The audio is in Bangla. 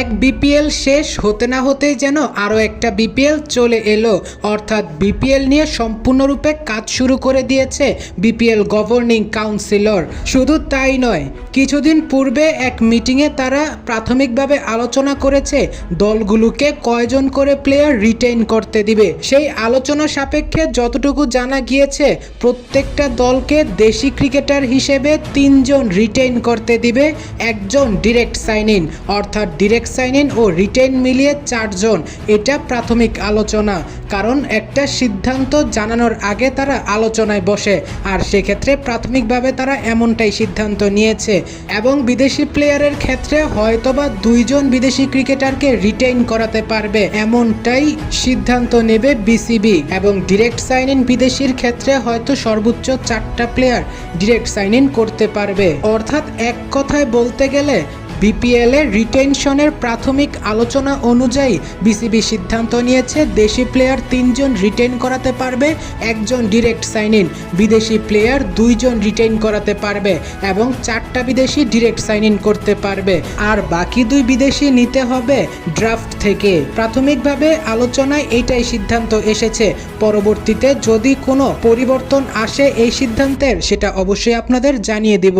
এক বিপিএল শেষ হতে না হতেই যেন আরও একটা বিপিএল চলে এলো। অর্থাৎ বিপিএল নিয়ে সম্পূর্ণরূপে কাজ শুরু করে দিয়েছে বিপিএল গভর্নিং কাউন্সিলর। শুধু তাই নয়, কিছুদিন পূর্বে এক মিটিংয়ে তারা প্রাথমিকভাবে আলোচনা করেছে দলগুলোকে কয়জন করে প্লেয়ার রিটেইন করতে দিবে। সেই আলোচনা সাপেক্ষে যতটুকু জানা গিয়েছে, প্রত্যেকটা দলকে দেশি ক্রিকেটার হিসেবে তিনজন রিটেইন করতে দিবে, একজন ডিরেক্ট সাইন ইন। অর্থাৎ ডিরেক্ট সাইন ইন ও রিটেইন মিলিয়ে চারজন। এটা প্রাথমিক আলোচনা, কারণ একটা সিদ্ধান্ত জানানোর আগে তারা আলোচনায় বসে, আর সেক্ষেত্রে প্রাথমিকভাবে তারা এমনটাই সিদ্ধান্ত নিয়েছে। এবং বিদেশি প্লেয়ারের ক্ষেত্রে হয়তোবা দুইজন বিদেশি ক্রিকেটারকে রিটেইন করাতে পারবে, এমনটাই সিদ্ধান্ত নেবে বিসিবি এবং ডিরেক্ট সাইন ইন বিদেশির ক্ষেত্রে হয়তো সর্বোচ্চ চারটা প্লেয়ার ডিরেক্ট সাইন ইন করতে পারবে। অর্থাৎ এক কথায় বলতে গেলে বিপিএল এর রিটেনশনের প্রাথমিক আলোচনা অনুযায়ী বিসিবি সিদ্ধান্ত নিয়েছে, দেশি প্লেয়ার তিনজন রিটেন করাতে পারবে, একজন ডিরেক্ট সাইন ইন বিদেশি প্লেয়ার দুইজন রিটেন করাতে পারবে এবং চারটা বিদেশি ডিরেক্ট সাইন ইন করতে পারবে। আর বাকি দুই বিদেশি নিতে হবে ড্রাফট থেকে। প্রাথমিকভাবে আলোচনায় এইটাই সিদ্ধান্ত এসেছে। পরবর্তীতে যদি কোনো পরিবর্তন আসে এই সিদ্ধান্তের, সেটা অবশ্যই আপনাদের জানিয়ে দিব।